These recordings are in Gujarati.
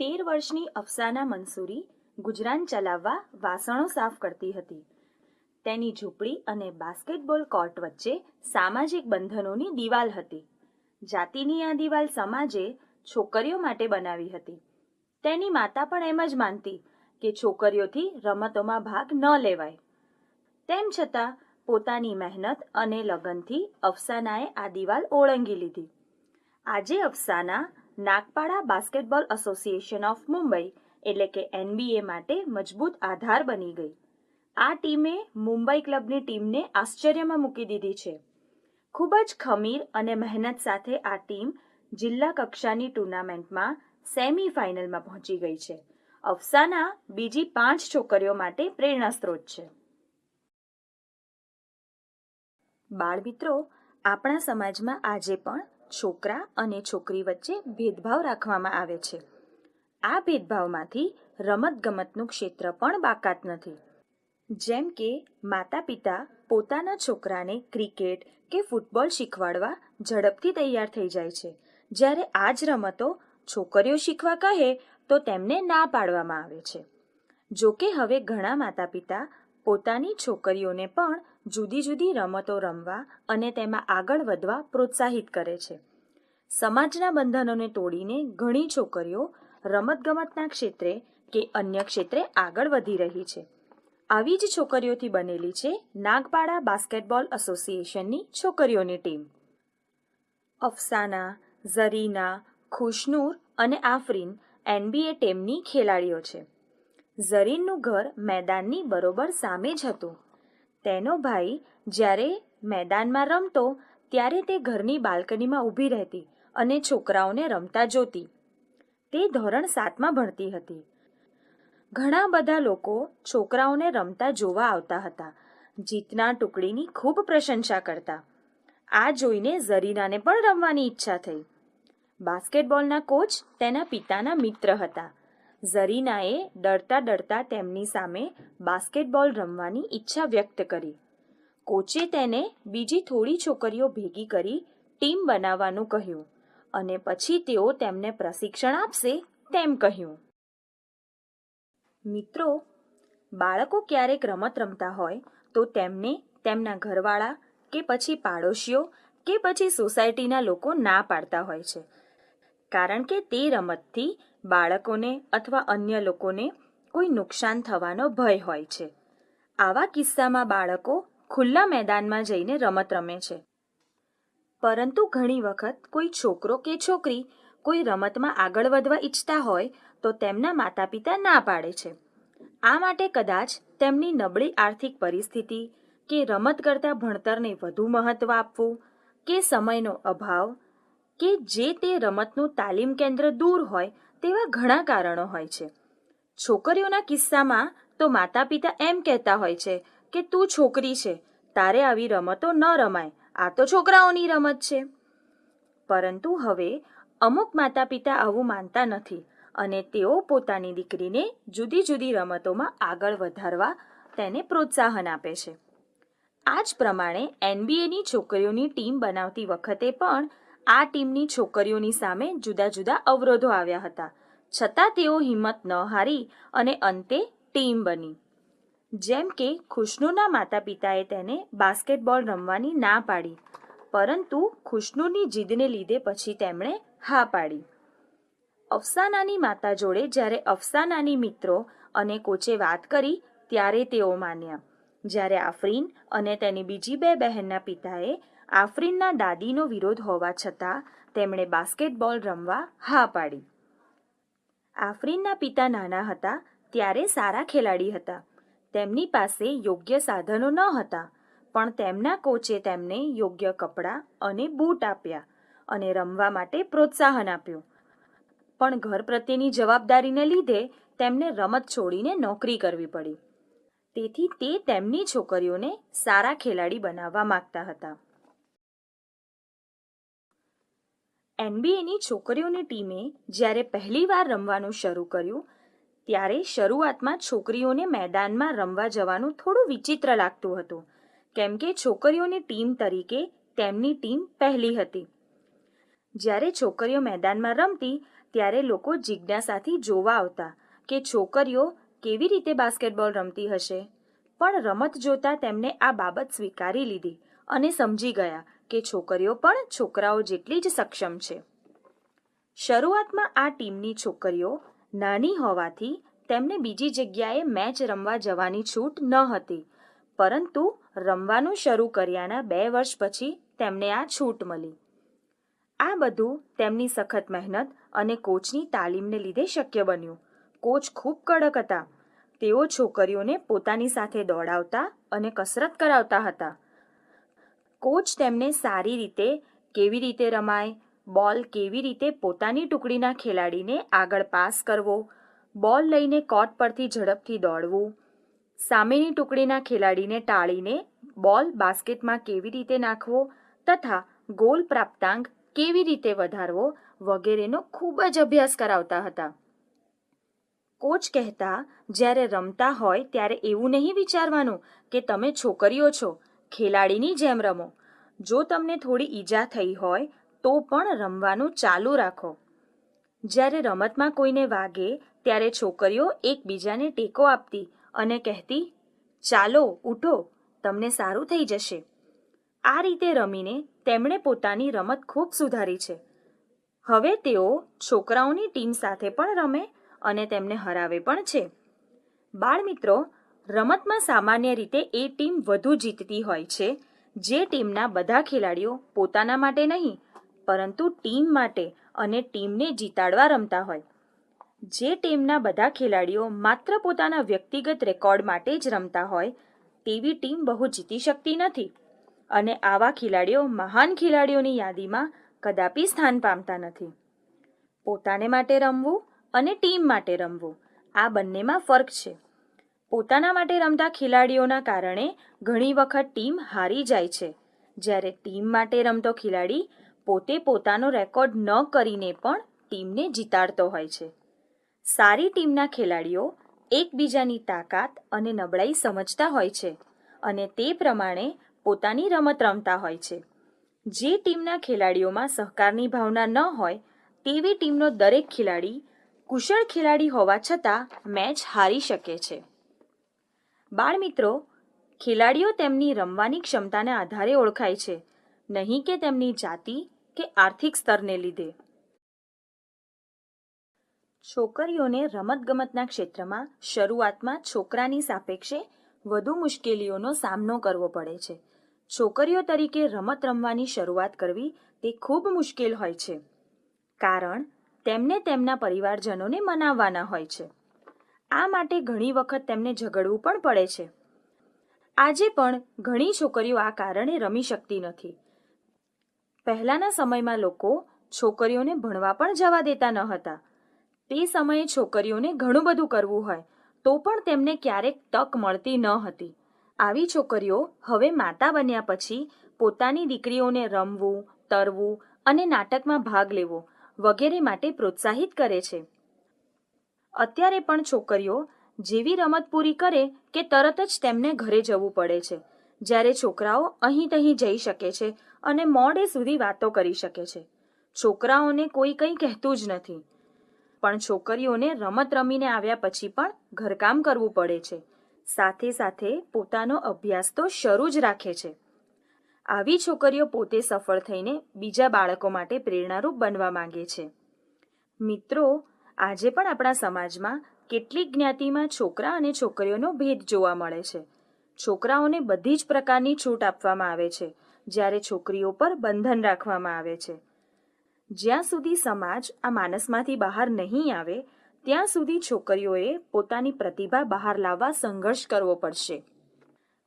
તેર વર્ષની અફસાના મંસૂરી ગુજરાન ચલાવવા વાસણો સાફ કરતી હતી. તેની ઝૂંપડી અને બાસ્કેટબોલ કોર્ટ વચ્ચે સામાજિક બંધનોની દિવાલ હતી. જાતિની આ દિવાલ સમાજે છોકરીઓ માટે બનાવી હતી. તેની માતા પણ એમ જ માનતી કે છોકરીઓથી રમતોમાં ભાગ ન લેવાય. તેમ છતાં પોતાની મહેનત અને લગનથી અફસાનાએ આ દિવાલ ઓળંગી લીધી. આજે Afsana Nagpada basketball association of Mumbai, એટલે કે એનબીએ માટે મજબૂત આધાર બની ગઈ. આ ટીમે મુંબઈ ક્લબની ટીમને આશ્ચર્યમાં મૂકી દીધી છે. ખૂબ જ ખમીર અને મહેનત સાથે આ ટીમ જિલ્લા કક્ષાની ટુર્નામેન્ટમાં સેમી ફાઇનલમાં પહોંચી ગઈ છે. અફસાના બીજી પાંચ છોકરીઓ માટે પ્રેરણા સ્ત્રોત છે. બાળમિત્રો, આપણા સમાજમાં આજે પણ છોકરા અને છોકરી વચ્ચે ભેદભાવ રાખવામાં આવે છે. આ ભેદભાવમાંથી રમતગમતનું ક્ષેત્ર પણ બાકાત નથી. જેમ કે માતા પિતા પોતાના છોકરાને ક્રિકેટ કે ફૂટબોલ શીખવાડવા ઝડપથી તૈયાર થઈ જાય છે. જ્યારે આ જ રમતો છોકરીઓ શીખવા કહે, તો તેમને ના પાડવામાં આવે છે. જો કે હવે ઘણા માતા પિતા પોતાની છોકરીઓને પણ જુદી જુદી રમતો રમવા અને તેમાં આગળ વધવા પ્રોત્સાહિત કરે છે. સમાજના બંધનોને તોડીને ઘણી છોકરીઓ રમતગમતના ક્ષેત્રે કે અન્ય ક્ષેત્રે આગળ વધી રહી છે. આવી જ છોકરીઓથી બનેલી છે નાગપાડા બાસ્કેટબોલ એસોસિએશનની છોકરીઓની ટીમ. અફસાના, ઝરીના, ખુશનૂર અને આફરીન એનબીએ ટીમની ખેલાડીઓ છે. ઝરીનનું ઘર મેદાનની બરોબર સામે જ હતું. તેનો ભાઈ જ્યારે મેદાનમાં રમતો, ત્યારે તે ઘરની બાલ્કનીમાં ઊભી રહેતી અને છોકરાઓને રમતા જોતી. તે ધોરણ સાતમાં ભણતી હતી. ઘણા બધા લોકો છોકરાઓને રમતા જોવા આવતા હતા. જીતના ટુકડીની ખૂબ પ્રશંસા કરતા. આ જોઈને ઝરીનાને પણ રમવાની ઈચ્છા થઈ. બાસ્કેટબોલના કોચ તેના પિતાના મિત્ર હતા. ઝરીનાએ ડરતા ડરતા તેમની સામે બાસ્કેટબોલ રમવાની ઈચ્છા વ્યક્ત કરી. કોચે તેને બીજી થોડી છોકરીઓ ભેગી કરી ટીમ બનાવવાનું કહ્યું અને પછી તેઓ તેમને પ્રશિક્ષણ આપશે તેમ કહ્યું. મિત્રો, બાળકો ક્યારેક રમત રમતા હોય તો તેમને તેમના ઘરવાળા કે પછી પાડોશીઓ કે પછી સોસાયટીના લોકો ના પાડતા હોય છે. કારણ કે તે રમતથી બાળકોને અથવા અન્ય લોકોને કોઈ નુકસાન થવાનો ભય હોય છે. આવા કિસ્સામાં બાળકો ખુલ્લા મેદાનમાં જઈને રમત રમે છે. પરંતુ ઘણી વખત કોઈ છોકરો કે છોકરી કોઈ રમતમાં આગળ વધવા ઈચ્છતા હોય તો તેમના માતા પિતા ના પાડે છે. આ માટે કદાચ તેમની નબળી આર્થિક પરિસ્થિતિ કે રમત કરતાં ભણતરને વધુ મહત્ત્વ આપવું કે સમયનો અભાવ કે જે તે રમતનું તાલીમ કેન્દ્ર દૂર હોય તેવા ઘણા કારણો હોય છે. છોકરીઓના કિસ્સામાં તો માતા પિતા એમ કહેતા હોય છે કે, તું છોકરી છે, તારે આવી રમતો ન રમાય, આ તો છોકરાઓની રમત છે. પરંતુ હવે અમુક માતા પિતા આવું માનતા નથી અને તેઓ પોતાની દીકરીને જુદી જુદી રમતોમાં આગળ વધારવા તેને પ્રોત્સાહન આપે છે. આ જ પ્રમાણે એનબીએની છોકરીઓની ટીમ બનાવતી વખતે પણ આ ટીમની છોકરીઓની સામે જુદા જુદા અવરોધો આવ્યા હતા. છતાં તેઓ હિંમત ન હારી અને અંતે ટીમ બની. જેમ કે, ખુશનુના માતા પિતાએ તેને બાસ્કેટબોલ રમવાની ના પાડી, પરંતુ ખુશનુની જીદને લીધે પછી તેમણે હા પાડી. અફસાનાની માતા જોડે જ્યારે અફસાનાની મિત્રો અને કોચે વાત કરી, ત્યારે તેઓ માન્યા. જ્યારે આફરીન અને તેની બીજી બે બહેનના પિતાએ આફરીનના દાદીનો વિરોધ હોવા છતાં તેમણે બાસ્કેટબોલ રમવા હા પાડી. આફરીનના પિતા નાના હતા ત્યારે સારા ખેલાડી હતા. તેમની પાસે યોગ્ય સાધનો ન હતા, પણ તેમના કોચે તેમને યોગ્ય કપડાં અને બૂટ આપ્યા અને રમવા માટે પ્રોત્સાહન આપ્યું. પણ ઘર પ્રત્યેની જવાબદારીને લીધે તેમને રમત છોડીને નોકરી કરવી પડી. તેથી તે તેમની છોકરીઓને સારા ખેલાડી બનાવવા માંગતા હતા. એનબીએની છોકરીઓની ટીમે જ્યારે પહેલીવાર રમવાનું શરૂ કર્યું, ત્યારે શરૂઆતમાં છોકરીઓને મેદાનમાં રમવા જવાનું થોડું વિચિત્ર લાગતું હતું, કેમ કે છોકરીઓની ટીમ તરીકે તેમની ટીમ પહેલી હતી. જ્યારે છોકરીઓ મેદાનમાં રમતી, ત્યારે લોકો જિજ્ઞાસાથી જોવા આવતા કે છોકરીઓ કેવી રીતે બાસ્કેટબોલ રમતી હશે, પણ રમત જોતા તેમને આ બાબત સ્વીકારી લીધી અને સમજી ગયા કે છોકરીઓ પણ છોકરાઓ જેટલી જ સક્ષમ છે. શરૂઆતમાં આ ટીમની છોકરીઓ નાની હોવાથી તેમને બીજી જગ્યાએ મેચ રમવા જવાની છૂટ ન હતી, પરંતુ રમવાનું શરૂ કર્યાના બે વર્ષ પછી તેમને આ છૂટ મળી. આ બધું તેમની સખત મહેનત અને કોચની તાલીમને લીધે શક્ય બન્યું. કોચ ખૂબ કડક હતા. તેઓ છોકરીઓને પોતાની સાથે દોડાવતા અને કસરત કરાવતા હતા. કોચ તેમને સારી રીતે, કેવી રીતે રમાય, બોલ કેવી રીતે પોતાની ટુકડીના ખેલાડીને આગળ પાસ કરવો, બોલ લઈને કોર્ટ પરથી ઝડપથી દોડવું, સામેની ટુકડીના ખેલાડીને ટાળીને બોલ બાસ્કેટમાં કેવી રીતે નાખવો તથા ગોલ પ્રાપ્તાંક કેવી રીતે વધારવો વગેરેનો ખૂબ જ અભ્યાસ કરાવતા હતા. કોચ કહેતા, જ્યારે રમતા હોય ત્યારે એવું નહીં વિચારવાનું કે તમે છોકરીઓ છો. ખેલાડીની જેમ રમો. જો તમને થોડી ઈજા થઈ હોય, તો પણ રમવાનું ચાલુ રાખો. જ્યારે રમતમાં કોઈને વાગે, ત્યારે છોકરીઓ એકબીજાને ટેકો આપતી અને કહેતી, ચાલો, ઉઠો, તમને સારું થઈ જશે. આ રીતે રમીને તેમણે પોતાની રમત ખૂબ સુધારી છે. હવે તેઓ છોકરાઓની ટીમ સાથે પણ રમે અને તેમને હરાવે પણ છે. બાળમિત્રો રમતમાં સામાન્ય રીતે એ ટીમ વધુ જીતતી હોય છે. જે ટીમના બધા ખેલાડીઓ પોતાના માટે નહીં, પરંતુ ટીમ માટે અને ટીમને જીતાડવા રમતા હોય. જે ટીમના બધા ખેલાડીઓ માત્ર પોતાના વ્યક્તિગત રેકોર્ડ માટે જ રમતા હોય, તેવી ટીમ બહુ જીતી શકતી નથી. અને આવા ખેલાડીઓ મહાન ખેલાડીઓની યાદીમાં કદાપી સ્થાન પામતા નથી. પોતાને માટે રમવું અને ટીમ માટે રમવું, આ બંનેમાં ફરક છે. પોતાના માટે રમતા ખેલાડીઓના કારણે ઘણી વખત ટીમ હારી જાય છે. જ્યારે ટીમ માટે રમતો ખેલાડી પોતે પોતાનો રેકોર્ડ ન કરીને પણ ટીમને જીતાડતો હોય છે. સારી ટીમના ખેલાડીઓ એકબીજાની તાકાત અને નબળાઈ સમજતા હોય છે અને તે પ્રમાણે પોતાની રમત રમતા હોય છે. જે ટીમના ખેલાડીઓમાં સહકારની ભાવના ન હોય તેવી ટીમનો દરેક ખેલાડી કુશળ ખેલાડી હોવા છતાં મેચ હારી શકે છે. બાળમિત્રો, ખેલાડીઓ તેમની રમવાની ક્ષમતાને આધારે ઓળખાય છે, નહીં કે તેમની જાતિ કે આર્થિક સ્તરને લીધે. છોકરીઓને રમતગમતના ક્ષેત્રમાં શરૂઆતમાં છોકરાની સાપેક્ષે વધુ મુશ્કેલીઓનો સામનો કરવો પડે છે. છોકરીઓ તરીકે રમત રમવાની શરૂઆત કરવી તે ખૂબ મુશ્કેલ હોય છે, કારણ તેમને તેમના પરિવારજનોને મનાવવાના હોય છે. આ માટે ઘણી વખત તેમને ઝઘડવું પણ પડે છે. આજે પણ ઘણી છોકરીઓ આ કારણે રમી શકતી નથી. પહેલાના સમયમાં લોકો છોકરીઓને ભણવા પણ જવા દેતા ન હતા. તે સમયે છોકરીઓને ઘણું બધું કરવું હોય, તો પણ તેમને ક્યારેક તક મળતી ન હતી. આવી છોકરીઓ હવે માતા બન્યા પછી પોતાની દીકરીઓને રમવું, તરવું અને નાટકમાં ભાગ લેવો વગેરે માટે પ્રોત્સાહિત કરે છે. અત્યારે પણ છોકરીઓ જેવી રમત પૂરી કરે કે તરત જ તેમને ઘરે જવું પડે છે. જ્યારે છોકરાઓ અહીં તહીં જઈ શકે છે અને મોડે સુધી વાતો કરી શકે છે. છોકરાઓને કોઈ કંઈ કહેતું જ નથી. પણ છોકરીઓને રમત રમીને આવ્યા પછી પણ ઘરકામ કરવું પડે છે. સાથે સાથે પોતાનો અભ્યાસ તો શરૂ જ રાખે છે. આવી છોકરીઓ પોતે સફળ થઈને બીજા બાળકો માટે પ્રેરણારૂપ બનવા માંગે છે. મિત્રો આજે પણ આપણા સમાજમાં કેટલીક જ્ઞાતિમાં છોકરા અને છોકરીઓનો ભેદ જોવા મળે છે. છોકરાઓને બધી જ પ્રકારની છૂટ આપવામાં આવે છે, જ્યારે છોકરીઓ પર બંધન રાખવામાં આવે છે. જ્યાં સુધી સમાજ આ માનસમાંથી બહાર નહીં આવે, ત્યાં સુધી છોકરીઓએ પોતાની પ્રતિભા બહાર લાવવા સંઘર્ષ કરવો પડશે.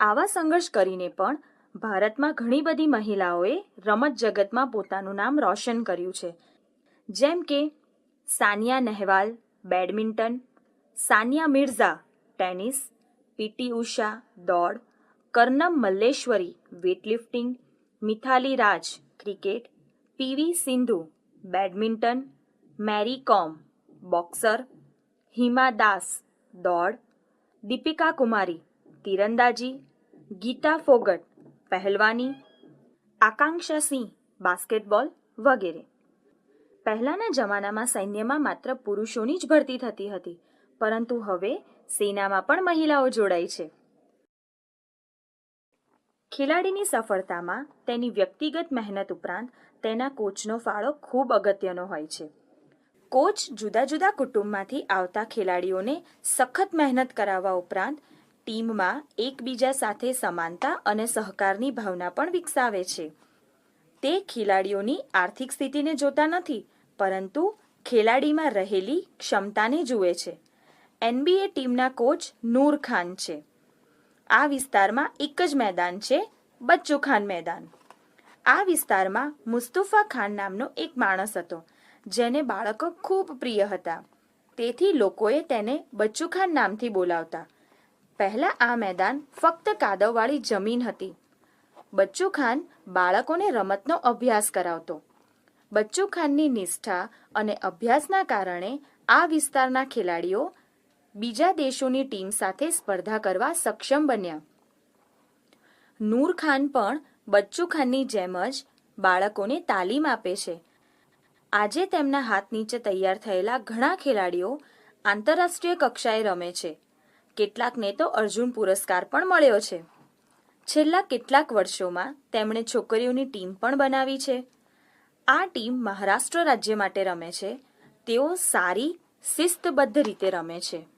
આવા સંઘર્ષ કરીને પણ ભારતમાં ઘણી બધી મહિલાઓએ રમત જગતમાં પોતાનું નામ રોશન કર્યું છે. જેમ કે Sania Nehwal, badminton, Sania Mirza, tennis, P T Usha, दौड़ Karnam Malleswari, weightlifting, Mithali Raj, cricket, P V Sindhu, badminton, Mary Kom, boxer, Hima Das, दौड़, दीपिका कुमारी, तीरंदाजी, गीता फोगट, पहलवानी, आकांक्षा सिंह, बास्केटबॉल वगैरह। પહેલાંના જમાનામાં સૈન્યમાં માત્ર પુરુષોની જ ભરતી થતી હતી, પરંતુ હવે સેનામાં પણ મહિલાઓ જોડાઈ છે. ખેલાડીની સફળતામાં તેની વ્યક્તિગત મહેનત ઉપરાંત તેના કોચનો ફાળો ખૂબ અગત્યનો હોય છે. કોચ જુદા જુદા કુટુંબમાંથી આવતા ખેલાડીઓને સખત મહેનત કરાવવા ઉપરાંત ટીમમાં એકબીજા સાથે સમાનતા અને સહકારની ભાવના પણ વિકસાવે છે. તે ખેલાડીઓની આર્થિક સ્થિતિને જોતા નથી પરંતુ ખેલાડીમાં રહેલી ક્ષમતાને જુએ છે. એનબીએ ટીમના કોચ નૂર ખાન છે. આ વિસ્તારમાં એક જ મેદાન છે, બચ્ચુ ખાન મેદાન. આ વિસ્તારમાં મુસ્તુફા ખાન નામનો એક માણસ હતો, જેને બાળકો ખૂબ પ્રિય હતા. તેથી લોકોએ તેને બચ્ચુ ખાન નામથી બોલાવતા. પહેલાં આ મેદાન ફક્ત કાદવવાળી જમીન હતી. બચ્ચુ ખાન બાળકોને રમતનો અભ્યાસ કરાવતો. બચ્ચુ ખાનની નિષ્ઠા અને અભ્યાસના કારણે આ વિસ્તારના ખેલાડીઓ બીજા દેશોની ટીમ સાથે સ્પર્ધા કરવા સક્ષમ બન્યા. નૂર ખાન પણ બચ્ચુ ખાનની જેમ જ બાળકોને તાલીમ આપે છે. આજે તેમના હાથ નીચે તૈયાર થયેલા ઘણા ખેલાડીઓ આંતરરાષ્ટ્રીય કક્ષાએ રમે છે. કેટલાકને તો અર્જુન પુરસ્કાર પણ મળ્યો છે. છેલ્લા કેટલાક વર્ષોમાં તેમણે છોકરીઓની ટીમ પણ બનાવી છે. આ ટીમ મહારાષ્ટ્ર રાજ્ય માટે રમે છે. તેઓ સારી શિસ્તબદ્ધ રીતે રમે છે.